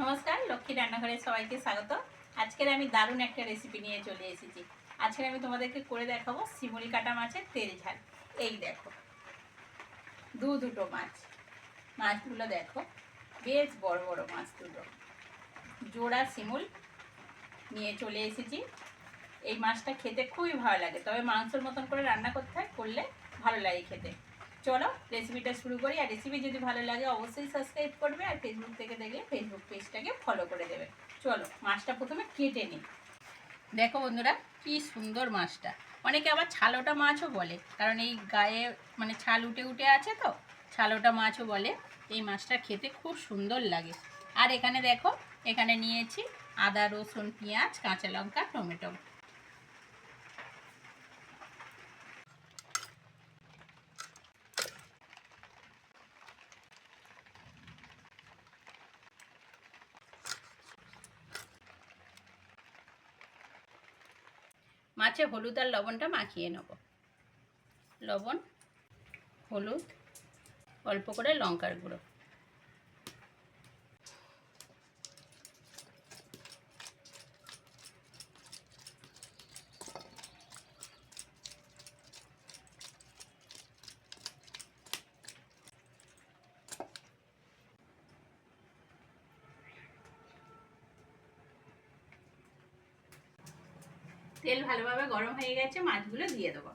নমস্কার লক্ষ্মী রান্নাঘরে সবাইকে স্বাগত। আজকের আমি দারুণ একটা রেসিপি নিয়ে চলে এসেছি। আজকে আমি তোমাদেরকে করে দেখাবো শিমুলি কাটা মাছের তেল ঝাল। এই দেখো, দু দুটো মাছ। মাছগুলো দেখো, বেশ বড় বড় মাছ দুটো। জোড়া শিমুল নিয়ে চলে এসেছি। এই মাছটা খেতে খুবই ভালো লাগে, তবে মাংসের মতন করে রান্না করতে হয়, করলে ভালো লাগে খেতে। চলো রেসিপিটা শুরু করি। আর রেসিপি যদি ভালো লাগে, অবশ্যই সাবস্ক্রাইব করবে আর ফেসবুক থেকে দেখলে ফেসবুক পেজটাকে ফলো করে দেবে। চলো মাছটা প্রথমে কেটে নিই। দেখো বন্ধুরা, কি সুন্দর মাছটা। অনেকে আবার ছালোটা মাছও বলে, কারণ এই গায়ে মানে ছাল উঠে উঠে আছে তো, ছালোটা মাছও বলে। এই মাছটা খেতে খুব সুন্দর লাগে। আর এখানে দেখো, এখানে নিয়েছি আদা, রসুন, পেঁয়াজ, কাঁচা লঙ্কা, টমেটো। মাছে হলুদ আর লবণটা মাখিয়ে নেব। লবণ হলুদ অল্প করে লঙ্কার গুঁড়ো। তেল ভালোভাবে গরম হয়ে গেছে মাছগুলো দিয়ে দেবো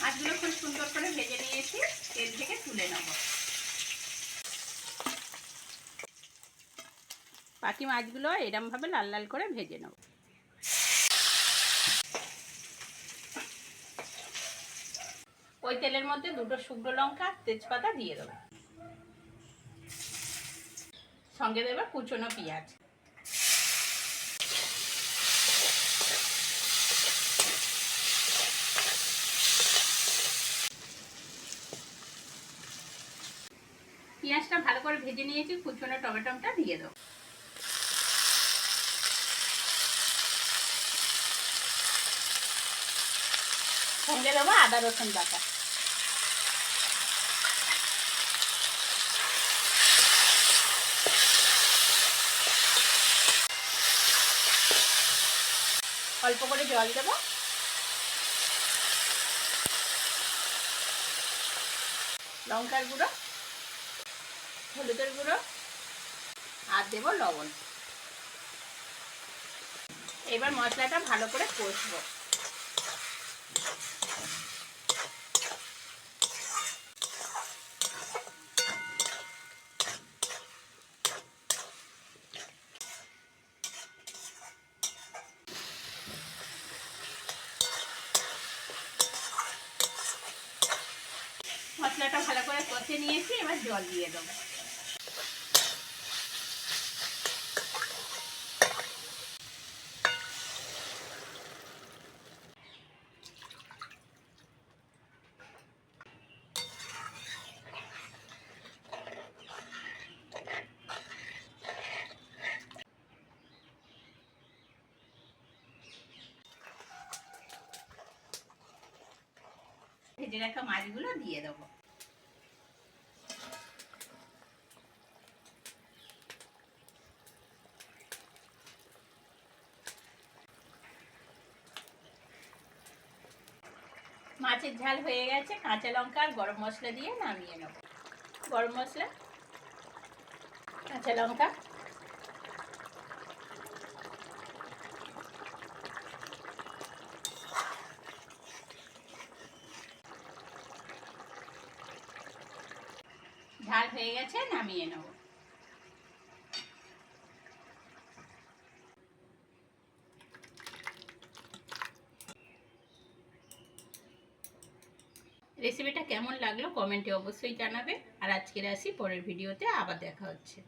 মাছগুলো খুব সুন্দর করে ভেজে নিয়েছি, তেল থেকে তুলে নেব। বাকি মাছগুলো এরমভাবে লাল লাল করে ভেজে নেব। ওই তেলের মধ্যে দুটো শুকনো লঙ্কা, তেজপাতা দিয়ে দেবো। সঙ্গে দেবে কুচনো পেঁয়াজ। পেঁয়াজটা ভালো করে ভেজে নিয়েছি, কুচনো টমেটোটা দিয়ে দেবো। সঙ্গে দেবো আদা, রসুন বাটা। অল্প করে জল দেবো। লঙ্কার গুঁড়ো। হলুদের গুঁড়ো আর দেব লবণ। এবার মশলাটা ভালো করে কষবো। মশলাটা ভালো করে কষে নিয়েছি, এবার জল দিয়ে দেবো। ভেজে রাখা মাছগুলো দিয়ে দেবো। মাছের ঝাল হয়ে গেছে, কাঁচা লঙ্কা আর গরম মশলা দিয়ে নামিয়ে নেব। গরম মশলা, কাঁচা লঙ্কা। ঝাল হয়ে গেছে, নামিয়ে নেব। রেসিপিটা কেমন লাগল কমেন্টে অবশ্যই জানাবে। আর আজকের আসি, পরের ভিডিওতে আবার দেখা হচ্ছে।